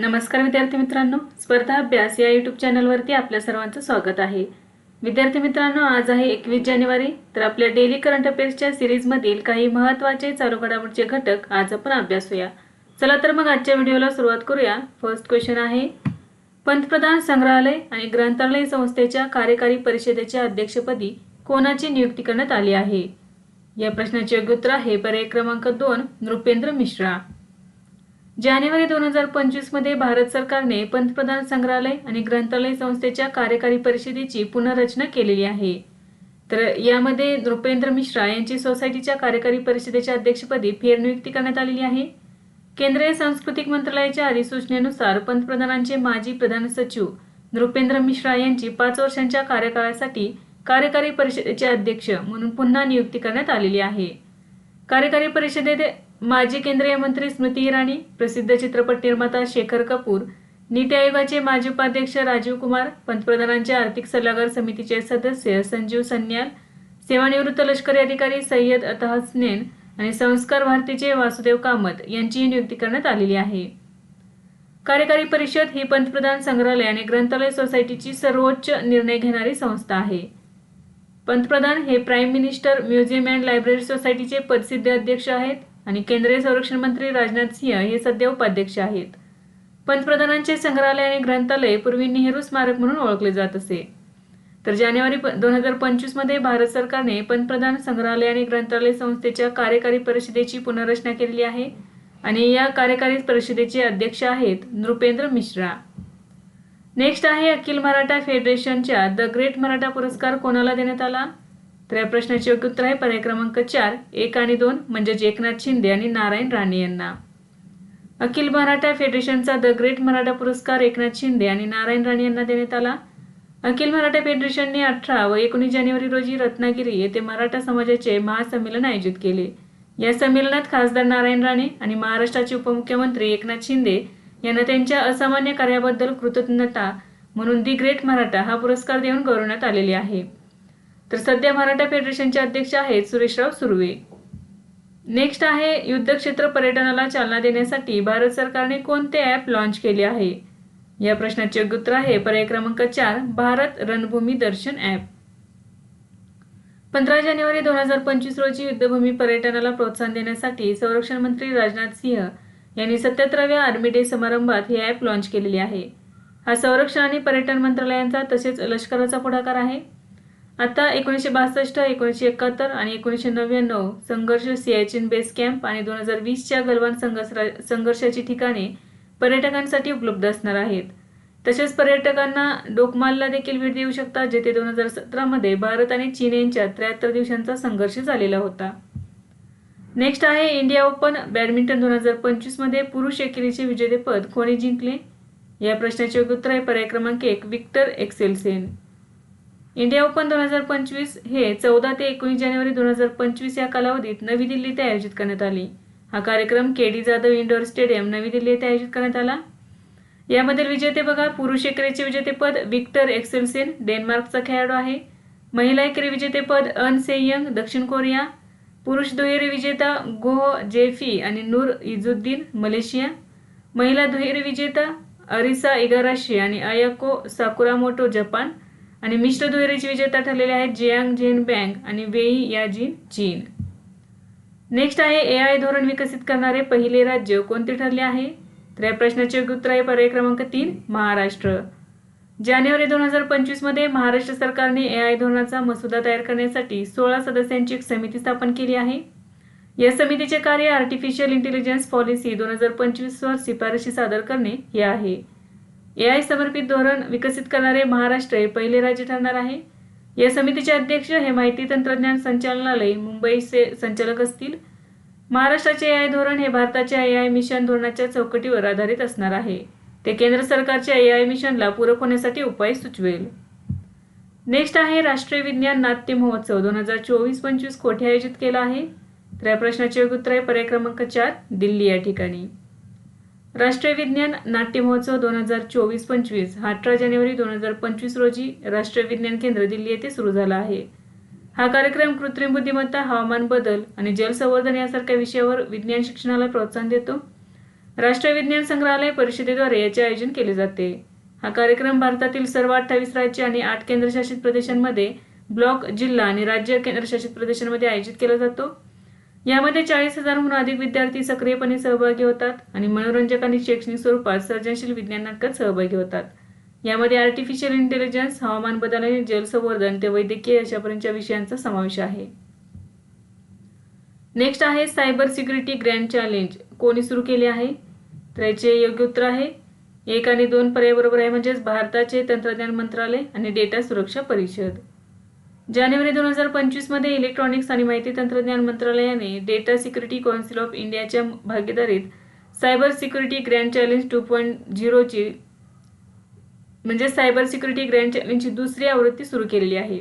नमस्कार विद्यार्थी मित्रांनो स्पर्धा अभ्यास या यूट्यूब चॅनलवरती आपल्या सर्वांचं स्वागत आहे. विद्यार्थी मित्रांनो आज आहे एकवीस जानेवारी तर आपल्या डेली करंट अफेअर्सच्या सिरीजमधील काही महत्त्वाचे चालू घडामोडीचे घटक आज आपण अभ्यासूया चला तर मग आजच्या व्हिडिओला सुरुवात करूया. फर्स्ट क्वेश्चन आहे पंतप्रधान संग्रहालय आणि ग्रंथालय संस्थेच्या कार्यकारी परिषदेच्या अध्यक्षपदी कोणाची नियुक्ती करण्यात आली आहे? या प्रश्नाचे योग्य उत्तर आहे पर्याय क्रमांक दोन नृपेंद्र मिश्रा. जानेवारी दोन हजार पंचवीसमध्ये भारत सरकारने पंतप्रधान संग्रहालय आणि ग्रंथालय संस्थेच्या कार्यकारी परिषदेची पुनर्रचना केलेली आहे. तर यामध्ये नृपेंद्र मिश्रा यांची सोसायटीच्या कार्यकारी परिषदेच्या अध्यक्षपदी फेरनियुक्ती करण्यात आलेली आहे. केंद्रीय सांस्कृतिक मंत्रालयाच्या अधिसूचनेनुसार पंतप्रधानांचे माजी प्रधान सचिव नृपेंद्र मिश्रा यांची पाच वर्षांच्या कार्यकाळासाठी कार्यकारी परिषदेचे अध्यक्ष म्हणून पुन्हा नियुक्ती करण्यात आलेली आहे. कार्यकारी परिषदेत माजी केंद्रीय मंत्री स्मृती इराणी प्रसिद्ध चित्रपट निर्माता शेखर कपूर नीती आयोगाचे माजी उपाध्यक्ष राजीव कुमार पंतप्रधानांचे आर्थिक सल्लागार समितीचे सदस्य संजीव सन्याल सेवानिवृत्त लष्करी अधिकारी सय्यद अतहसनेन आणि संस्कार भारतीचे वासुदेव कामत यांचीही नियुक्ती करण्यात आलेली आहे. कार्यकारी परिषद ही पंतप्रधान संग्रहालय आणि ग्रंथालय सोसायटीची सर्वोच्च निर्णय घेणारी संस्था आहे. पंतप्रधान हे prime minister museum and library सोसायटीचे प्रसिद्ध अध्यक्ष आहेत. आणि केंद्रीय संरक्षण मंत्री राजनाथ सिंह हे सध्या उपाध्यक्ष आहेत. पंतप्रधानांचे संग्रहालय आणि ग्रंथालय पूर्वी नेहरू स्मारक म्हणून ओळखले जात असे. तर जानेवारी दोन हजार पंचवीसमध्ये भारत सरकारने पंतप्रधान संग्रहालय आणि ग्रंथालय संस्थेच्या कार्यकारी परिषदेची पुनर्रचना केलेली आहे आणि या कार्यकारी परिषदेचे अध्यक्ष आहेत नृपेंद्र मिश्रा. नेक्स्ट आहे अखिल मराठा फेडरेशनच्या द ग्रेट मराठा पुरस्कार कोणाला देण्यात आला? तर या प्रश्नाचे योग्य उत्तर आहे. पर्याय क्रमांक चार एक आणि दोन म्हणजेच एकनाथ शिंदे आणि नारायण राणे यांना. अखिल मराठा फेडरेशनचा द ग्रेट मराठा पुरस्कार एकनाथ शिंदे आणि नारायण राणे यांना देण्यात आला. अखिल मराठा फेडरेशनने अठरा व एकोणीस जानेवारी रोजी रत्नागिरी येथे मराठा समाजाचे महासंमेलन आयोजित केले. या संमेलनात खासदार नारायण राणे आणि महाराष्ट्राचे उपमुख्यमंत्री एकनाथ शिंदे यांना त्यांच्या असामान्य कार्याबद्दल कृतज्ञता म्हणून दी ग्रेट मराठा हा पुरस्कार देऊन गौरवण्यात आलेले आहे. तर सध्या मराठा फेडरेशनचे अध्यक्ष आहेत सुरेशराव सुर्वे. नेक्स्ट आहे युद्धक्षेत्र पर्यटनाला चालना देण्यासाठी भारत सरकारने कोणते ॲप लॉन्च केले आहे? या प्रश्नाचे उत्तर आहे पर्याय क्रमांक चार भारत रणभूमी दर्शन ॲप पंधरा जानेवारी दोन हजार पंचवीस रोजी युद्धभूमी पर्यटनाला प्रोत्साहन देण्यासाठी संरक्षण मंत्री राजनाथ सिंह यांनी सत्याहत्तराव्या आर्मी डे समारंभात हे ॲप लॉन्च केलेले आहे. हा संरक्षण आणि पर्यटन मंत्रालयांचा तसेच लष्कराचा पुढाकार आहे. आता एकोणीसशे बासष्ट एकोणीसशे एकाहत्तर आणि एकोणीसशे नव्याण्णव संघर्ष सियाचिन बेस कॅम्प आणि दोन हजार वीसच्या गलवान संघर्ष संघर्षाची ठिकाणे पर्यटकांसाठी उपलब्ध असणार आहेत. तसेच पर्यटकांना डोकमालला देखील भेट देऊ शकतात जेथे दोन हजार सतरामध्ये भारत आणि चीन यांच्यात त्र्याहत्तर दिवसांचा संघर्ष झालेला होता. नेक्स्ट आहे इंडिया ओपन बॅडमिंटन दोन हजार पंचवीसमध्ये पुरुष एकेरीचे विजेतेपद कोणी जिंकले? या प्रश्नाचे योग्य उत्तर आहे पर्याय क्रमांक एक विक्टर एक्सेलसेन. इंडिया ओपन दोन हजार पंचवीस हे चौदा ते एकोणीस जानेवारी दोन हजार पंचवीस या कालावधीत नवी दिल्ली येथे आयोजित करण्यात आली. हा कार्यक्रम K D Jadhav indoor stadium नवी दिल्ली येथे आयोजित करण्यात आला. यामध्ये विजेते बघा पुरुष एकेरीचे विजेतेपद विक्टर एक्सेलसेन डेन्मार्कचा खेळाडू आहे. महिला एकेरी विजेतेपद अन सेयंग दक्षिण कोरिया. पुरुष दुहेरी विजेता गो जेफी आणि नूर इजुद्दीन मलेशिया. महिला दुहेरी विजेता अरिसा इगाराशी आणि अयाको साकुरामोटो जपान. आणि मिश्र दुहेरीचे विजेता ठरलेले आहेत जियांग झेन बँक आणि वेई याजिन चीन नेक्स्ट आहे ए आय धोरण विकसित करणारे पहिले राज्य कोणते ठरले आहे? तर या प्रश्नाचे उत्तर आहे पर्याय क्रमांक तीन महाराष्ट्र. जानेवारी दोन हजार पंचवीसमध्ये महाराष्ट्र सरकारने ए आय धोरणाचा मसुदा तयार करण्यासाठी सोळा सदस्यांची एक समिती स्थापन केली आहे. या समितीचे कार्य आर्टिफिशियल इंटेलिजन्स पॉलिसी दोन हजार पंचवीसवर शिफारशी सादर करणे हे आहे. ए आय समर्पित धोरण विकसित करणारे महाराष्ट्र हे पहिले राज्य ठरणार आहे. या समितीचे अध्यक्ष हे माहिती तंत्रज्ञान संचालनालय मुंबईचे संचालक असतील. महाराष्ट्राचे ए आय धोरण हे भारताच्या ए आय मिशन धोरणाच्या चौकटीवर आधारित असणार आहे. ते केंद्र सरकारच्या ए आय मिशनला पूरक होण्यासाठी उपाय सुचवेल. नेक्स्ट आहे राष्ट्रीय विज्ञान नाट्य महोत्सव. दोन हजार चोवीस पंचवीस कोठे आयोजित केला आहे? तर या प्रश्नाचे उत्तर आहे पर्याय क्रमांक चार दिल्ली या ठिकाणी. राष्ट्रीय विज्ञान नाट्य महोत्सव दोन हजार चोवीस पंचवीस हा अठरा जानेवारी दोन हजार पंचवीस रोजी राष्ट्रीय विज्ञान केंद्र दिल्ली येथे सुरू झाला आहे. हा कार्यक्रम कृत्रिम बुद्धिमत्ता हवामान बदल आणि जलसंवर्धन यासारख्या विषयावर विज्ञान शिक्षणाला प्रोत्साहन देतो. राष्ट्रीय विज्ञान संग्रहालय परिषदेद्वारे याचे आयोजन केले जाते. हा कार्यक्रम भारतातील सर्व अठ्ठावीस राज्य आणि आठ केंद्रशासित प्रदेशांमध्ये ब्लॉक जिल्हा आणि राज्य केंद्रशासित प्रदेशांमध्ये आयोजित केला जातो. यामध्ये चाळीस हजारहून अधिक विद्यार्थी सक्रियपणे सहभागी होतात आणि मनोरंजक आणि शैक्षणिक स्वरूपात सर्जनशील विज्ञान नाटकात सहभागी होतात. यामध्ये आर्टिफिशियल इंटेलिजन्स हवामान बदल आणि जलसंवर्धन ते वैद्यकीय अशापर्यंतच्या विषयांचा समावेश आहे. नेक्स्ट आहे सायबर सिक्युरिटी ग्रँड चॅलेंज कोणी सुरू केले आहे? तर याचे योग्य उत्तर आहे. एक आणि दोन पर्याय बरोबर आहे म्हणजेच भारताचे तंत्रज्ञान मंत्रालय आणि डेटा सुरक्षा परिषद. जानेवारी दोन हजार पंचवीसमध्ये इलेक्ट्रॉनिक्स आणि माहिती तंत्रज्ञान मंत्रालयाने डेटा सिक्युरिटी कौन्सिल ऑफ इंडियाच्या भागीदारीत cyber security grand challenge two point झिरोची म्हणजे सायबर सिक्युरिटी ग्रँड चॅलेंजची दुसरी आवृत्ती सुरू केलेली आहे.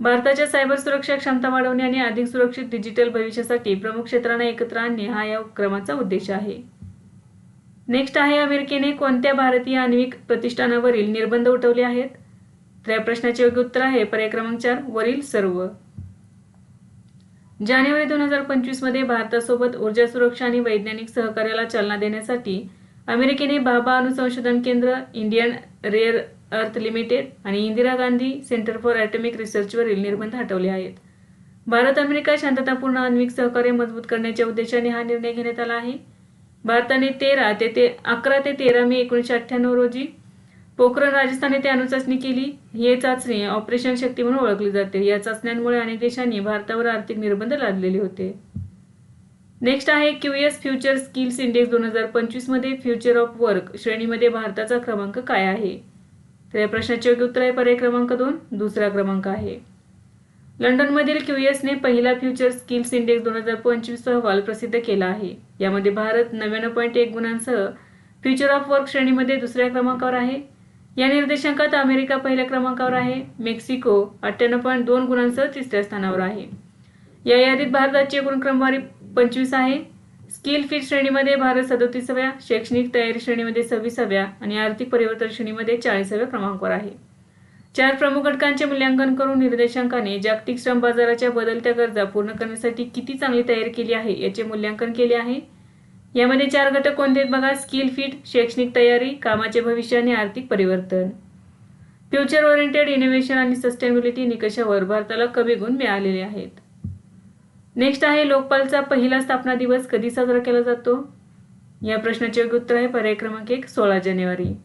भारताच्या सायबर सुरक्षा क्षमता वाढवणे आणि अधिक सुरक्षित डिजिटल भविष्यासाठी प्रमुख क्षेत्रांना एकत्र आणणे हा या उपक्रमाचा उद्देश आहे. नेक्स्ट आहे अमेरिकेने कोणत्या भारतीय आण्विक प्रतिष्ठानावरील निर्बंध उठवले आहेत? तर या प्रश्नाचे योग्य उत्तर आहे. पर्याय क्रमांक चार वरील सर्व. जानेवारी दोन हजार पंचवीसमध्ये भारतासोबत ऊर्जा सुरक्षा आणि वैज्ञानिक सहकार्याला चालना देण्यासाठी अमेरिकेने बाबा अणुसंशोधन केंद्र इंडियन रेअर अर्थ लिमिटेड आणि Indira Gandhi centre for atomic रिसर्चवरील निर्बंध हटवले आहेत. भारत अमेरिका शांततापूर्ण आण्विक सहकार्य मजबूत करण्याच्या उद्देशाने हा निर्णय घेण्यात आला आहे. भारताने तेरा ते ते अकरा ते तेरा मे एकोणीसशे अठ्ठ्याण्णव रोजी पोखरण राजस्थान येथे अणुचाचणी केली. ही चाचणी ऑपरेशन शक्ती म्हणून ओळखली जाते. या चाचण्यांमुळे अनेक देशांनी भारतावर आर्थिक निर्बंध लादलेले होते. नेक्स्ट आहे क्यूएस फ्युचर स्किल्स इंडेक्स दोन हजार पंचवीसमध्ये फ्युचर ऑफ वर्क श्रेणीमध्ये भारताचा क्रमांक काय आहे? तर या प्रश्नाचे योग्य उत्तर आहे पर्याय क्रमांक दोन. दुसरा क्रमांक आहे. लंडनमधील क्यूएसने पहिला फ्युचर स्किल्स इंडेक्स दोन हजार पंचवीस अहवाल प्रसिद्ध केला आहे. यामध्ये भारत नव्याण्णव पॉईंट एक गुणांसह फ्युचर ऑफ वर्क श्रेणीमध्ये दुसऱ्या क्रमांकावर आहे. या निर्देशांकात अमेरिका पहिल्या क्रमांकावर आहे मेक्सिको अठ्ठ्याण्णव पॉईंट दोन गुणांसह तिसऱ्या स्थानावर आहे. या यादीत भारताची एकूण क्रमवारी पंचवीस आहे. स्किल फिट श्रेणीमध्ये भारत सदोतीसाव्या शैक्षणिक तयारी श्रेणीमध्ये सव्वीसाव्या आणि आर्थिक परिवर्तन श्रेणीमध्ये चाळीसाव्या क्रमांकावर आहे. चार प्रमुख घटकांचे मूल्यांकन करून निर्देशांकाने जागतिक श्रम बाजाराच्या बदलत्या गरजा पूर्ण करण्यासाठी किती चांगली तयारी केली आहे याचे मूल्यांकन केले आहे. यामध्ये चार घटक कोणते आहेत बघा? स्किल फिट शैक्षणिक तयारी कामाचे भविष्य आणि आर्थिक परिवर्तन. फ्युचर ओरिएंटेड इनोव्हेशन आणि सस्टेनेबिलिटी निकषावर भारताला कमी गुण मिळालेले आहेत. नेक्स्ट आहे लोकपालचा पहिला स्थापना दिवस कधी साजरा केला जातो? या प्रश्नाचे योग्य उत्तर आहे पर्याय क्रमांक एक सोळा जानेवारी.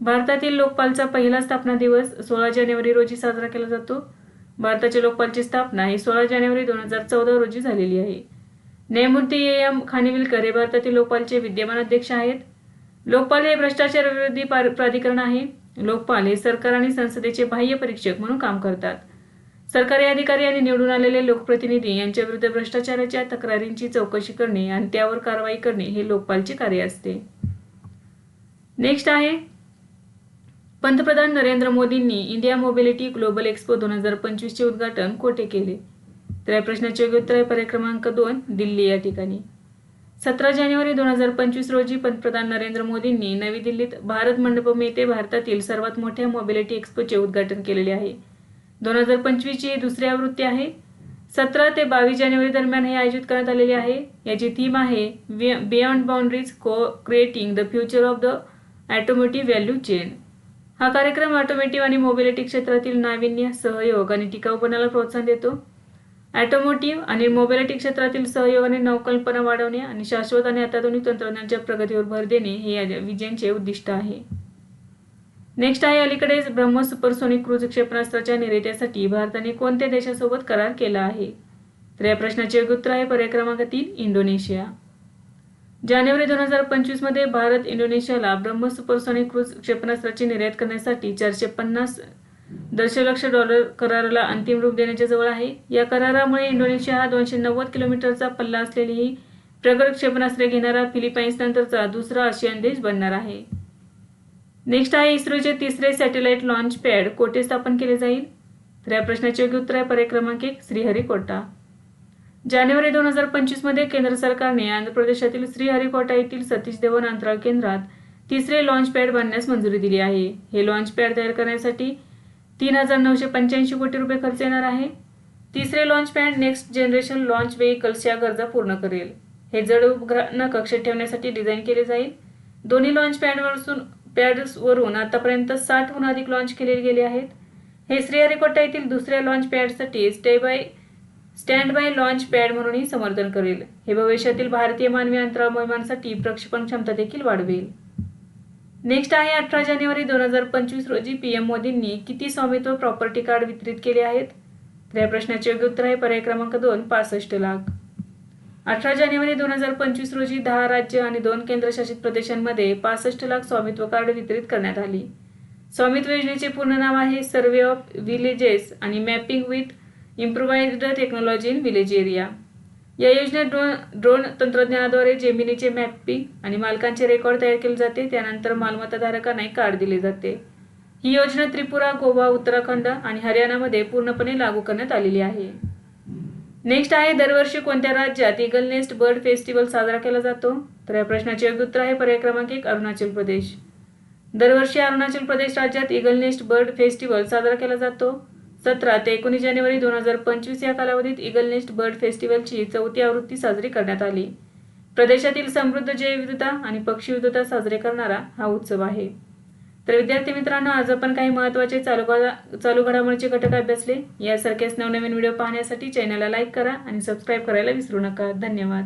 भारतातील लोकपालचा पहिला स्थापना दिवस सोळा जानेवारी रोजी साजरा केला जातो. भारताच्या लोकपालची स्थापना ही सोळा जानेवारी दोन हजार चौदा रोजी झालेली आहे. न्यायमूर्ती ए एम खानिविलकर हे भारतातील लोकपालचे विद्यमान अध्यक्ष आहेत. लोकपाल हे भ्रष्टाचार विरोधी प्राधिकरण आहे. लोकपाल हे सरकार आणि संसदेचे बाह्य परीक्षक म्हणून काम करतात. सरकारी अधिकारी आणि निवडून आलेले लोकप्रतिनिधी यांच्या विरुद्ध भ्रष्टाचाराच्या तक्रारींची चौकशी करणे आणि त्यावर कारवाई करणे हे लोकपालचे कार्य असते. नेक्स्ट आहे. पंतप्रधान नरेंद्र मोदींनी इंडिया मोबिलिटी ग्लोबल एक्सपो दोन हजार पंचवीसचे उद्घाटन कोठे केले? तर या प्रश्नाचे योग्य उत्तर आहे पर्याय क्रमांक दोन दिल्ली या ठिकाणी. सतरा जानेवारी दोन हजार पंचवीस रोजी पंतप्रधान नरेंद्र मोदींनी नवी दिल्लीत भारत मंडपम येथे भारतातील सर्वात मोठ्या मोबिलिटी एक्सपोचे उद्घाटन केलेले आहे. दोन हजार पंचवीसची ही दुसरी आवृत्ती आहे. सतरा ते बावीस जानेवारी दरम्यान हे आयोजित करण्यात आलेले आहे. याची थीम आहे beyond boundaries co creating the future of the automotive value chain हा कार्यक्रम ऑटोमेटिव्ह आणि मोबिलिटी क्षेत्रातील नाविन्य सहयोग आणि टिकाऊपणाला प्रोत्साहन देतो. ॲटोमोटिव्ह आणि मोबिलिटी क्षेत्रातील सहयोग आणि नवकल्पना वाढवणे आणि शाश्वत आणि अत्याधुनिक तंत्रज्ञानाच्या प्रगतीवर भर देणे हे या विजयांचे उद्दिष्ट आहे. नेक्स्ट आहे अलीकडेच ब्रह्मोस सुपरसोनिक क्रूज क्षेपणास्त्राच्या निर्यातीसाठी भारताने कोणत्या देशासोबत करार केला आहे? तर या प्रश्नाचे योग्य उत्तर आहे पर्याय क्रमांक तीन इंडोनेशिया. जानेवारी दोन हजार पंचवीसमध्ये भारत इंडोनेशियाला ब्रह्मोस सुपरसोनिक क्रूज क्षेपणास्त्राची निर्यात करण्यासाठी चारशे पन्नास दशलक्ष डॉलर कराराला अंतिम रूप देण्याच्या जवळ आहे. या करारामुळे इंडोनेशिया हा दोनशे नव्वद किलोमीटरचा पल्ला असलेली ही प्रगत क्षेपणास्त्रे घेणारा फिलिपाईन्स नंतरचा दुसरा आशियन देश बनणार आहे. नेक्स्ट आहे इस्रोचे तिसरे सॅटेलाइट लॉन्च पॅड कोठे स्थापन केले जाईल? तर या प्रश्नाचे योग्य उत्तर आहे पर्याय क्रमांक एक श्रीहरिकोटा. जानेवारी दोन हजार पंचवीसमध्ये केंद्र सरकारने आंध्र प्रदेशातील श्रीहरिकोटा येथील सतीश धवन अंतराळ केंद्रात तिसरे लॉन्च पॅड बांधण्यास मंजुरी दिली आहे. हे लॉन्च पॅड तयार करण्यासाठी तीन हजार नऊशे पंच्याऐंशी कोटी रुपये खर्च येणार आहे. तिसरे launch pad next generation launch व्हेकल्सच्या गरजा पूर्ण करेल. हे जड उपग्रहांना कक्षेत ठेवण्यासाठी डिझाईन केले जाईल. दोन्ही लॉन्च पॅडवरून पॅड्सवरून आतापर्यंत साठहून अधिक लॉन्च केले गेले आहेत. हे श्रीहरिकोटा येथील दुसऱ्या launch पॅडसाठी stay by stand by launch pad म्हणूनही समर्थन करेल. हे भविष्यातील भारतीय मानवी अंतराळ मोहिमांसाठी प्रक्षेपण क्षमता देखील वाढवेल. नेक्स्ट आहे अठरा जानेवारी दोन हजार पंचवीस रोजी पी एम मोदींनी किती स्वामित्व प्रॉपर्टी कार्ड वितरित केले आहेत? तर या प्रश्नाचे योग्य उत्तर आहे पर्याय क्रमांक दोन पासष्ट लाख. अठरा जानेवारी दोन हजार पंचवीस रोजी दहा राज्य आणि दोन केंद्रशासित प्रदेशांमध्ये पासष्ट लाख स्वामित्व कार्ड वितरित करण्यात आली. स्वामित्व योजनेचे पूर्ण नाव आहे सर्वे ऑफ विलेजेस आणि mapping with improvised technology in village area. या योजनेत ड्रोन ड्रोन तंत्रज्ञानाद्वारे जमिनीचे मॅपिंग आणि मालकांचे रेकॉर्ड तयार केले जाते. त्यानंतर मालमत्ताधारकांना एक कार्ड दिले जाते. ही योजना त्रिपुरा गोवा उत्तराखंड आणि हरियाणामध्ये पूर्णपणे लागू करण्यात आलेली आहे. नेक्स्ट आहे दरवर्षी कोणत्या राज्यात इगल नेस्ट बर्ड फेस्टिवल साजरा केला जातो? तर या प्रश्नाचे योग्य उत्तर आहे पर्याय क्रमांक एक अरुणाचल प्रदेश. दरवर्षी अरुणाचल प्रदेश राज्यात इगल नेस्ट बर्ड फेस्टिवल साजरा केला जातो. सतरा ते एकोणीस जानेवारी दोन हजार पंचवीस या कालावधीत इगल नेस्ट बर्ड फेस्टिवलची चौथी आवृत्ती साजरी करण्यात आली. प्रदेशातील समृद्ध जैवविविधता आणि पक्षीविविधता साजरे करणारा हा उत्सव आहे. तर विद्यार्थी मित्रांनो आज आपण काही महत्त्वाचे चालू घडा चालू घडामोडीचे घटक अभ्यासले. यासारखेच नवनवीन व्हिडिओ पाहण्यासाठी चॅनलला लाईक करा आणि सबस्क्राईब करायला विसरू नका. धन्यवाद.